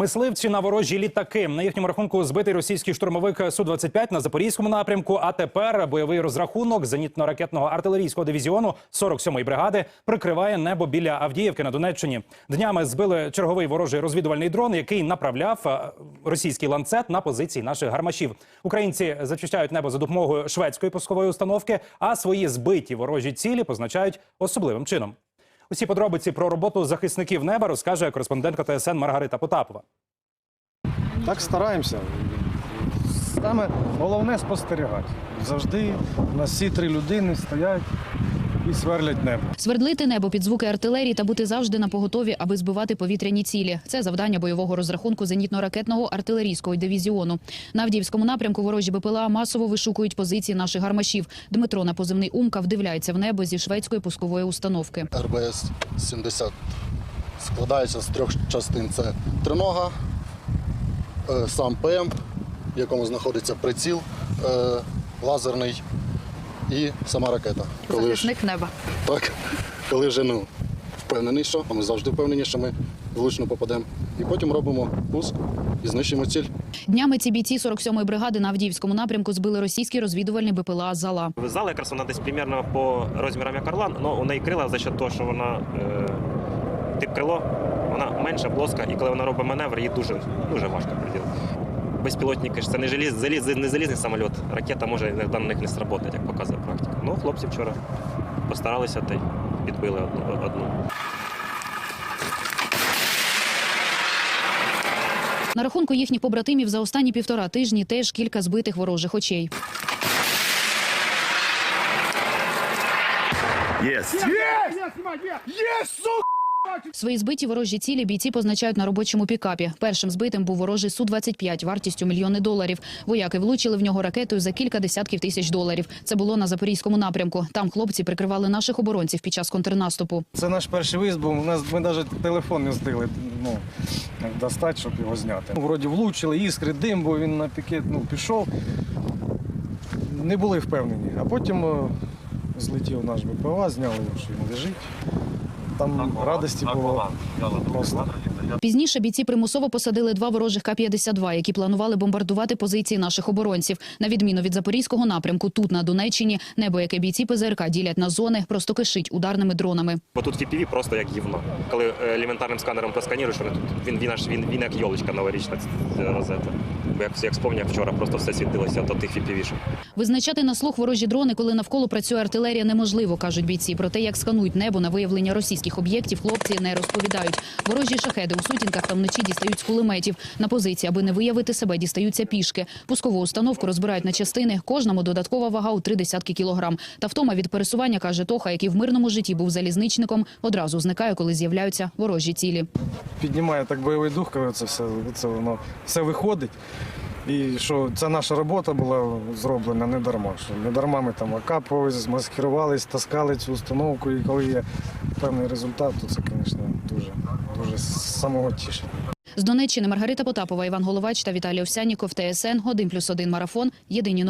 Мисливці на ворожі літаки. На їхньому рахунку збитий російський штурмовик Су-25 на запорізькому напрямку. А тепер бойовий розрахунок зенітно-ракетного артилерійського дивізіону 47-ї бригади прикриває небо біля Авдіївки на Донеччині. Днями збили черговий ворожий розвідувальний дрон, який направляв е, російський ланцет на позиції наших гармашів. Українці зачищають небо за допомогою шведської пускової установки, а свої збиті ворожі цілі позначають особливим чином. Усі подробиці про роботу захисників неба розкаже кореспондентка ТСН Маргарита Потапова. Так стараємося. Саме головне спостерігати. Завжди у нас всі три людини стоять і сверлять небо. Свердлити небо під звуки артилерії та бути завжди на поготові, аби збивати повітряні цілі. Це завдання бойового розрахунку зенітно-ракетного артилерійського дивізіону. На Авдіївському напрямку ворожі БПЛА масово вишукують позиції наших гармашів. Дмитро на позивний Умка вдивляється в небо зі шведської пускової установки. РБС-70 складається з трьох частин. Це тринога, е, сам ПМ, в якому знаходиться приціл е, лазерний і сама ракета. Коли ж, неба. так, коли вже ну, впевнений, що, а ми завжди впевнені, що ми влучно попадемо. І потім робимо пуск і знищуємо ціль. Днями ці бійці 47-ї бригади на Авдіївському напрямку збили російський розвідувальний БПЛА «Зала». Зала якраз вона десь примерно по розмірам як Орлан, але у неї крила за счет того, що вона е, тип крило, вона менша, плоска, і коли вона робить маневр, їй дуже, дуже важко приділити. Безпілотники ж це не желіз, заліз, не залізний самоліт. Ракета може на них не сработати, як показує практика. Ну, хлопці вчора постаралися та й підбили одну. одну. На рахунку їхніх побратимів за останні півтора тижні теж кілька збитих ворожих очей. Свої збиті ворожі цілі бійці позначають на робочому пікапі. Першим збитим був ворожий Су-25 вартістю мільйони доларів. Вояки влучили в нього ракетою за кілька десятків тисяч доларів. Це було на запорізькому напрямку. Там хлопці прикривали наших оборонців під час контрнаступу. Це наш перший виїзд, бо нас ми навіть телефон не встигли ну, достати, щоб його зняти. Ну, Вроді влучили, іскри, дим, бо він на пікет ну, пішов. Не були впевнені. А потім злетів наш БПЛА, зняли що він лежить. Там радості було просто. Пізніше бійці примусово посадили два ворожих К-52, які планували бомбардувати позиції наших оборонців. На відміну від запорізького напрямку, тут на Донеччині небо, яке бійці ПЗРК ділять на зони, просто кишить ударними дронами. Бо тут FPV просто як гівно. Коли е, елементарним сканером просканіруєш, він, він, аж, він, він як йолочка новорічна розета. Бо як, як спомняв вчора, просто все світилося до тих FPV-шок. Визначати на слух ворожі дрони, коли навколо працює артилерія, неможливо, кажуть бійці. Про те, як сканують небо на виявлення російських об'єктів, хлопці не розповідають. Ворожі шахеди у сутінках та вночі дістають з кулеметів. На позиції, аби не виявити себе, дістаються пішки. Пускову установку розбирають на частини. Кожному додаткова вага у три десятки кілограм. Та втома від пересування, каже Тоха, який в мирному житті був залізничником, одразу зникає, коли з'являються ворожі цілі. Піднімає так бойовий дух, коли це все, це воно все виходить. І що ця наша робота була зроблена не дарма. Що не дарма ми там окапувалися, маскирувалися, таскали цю установку, і коли є певний результат, то це, звісно, дуже, дуже самого тішить. З Донеччини Маргарита Потапова, Іван Головач та Віталій Овсяніков. ТСН, 1+,1 марафон. Єдині новини.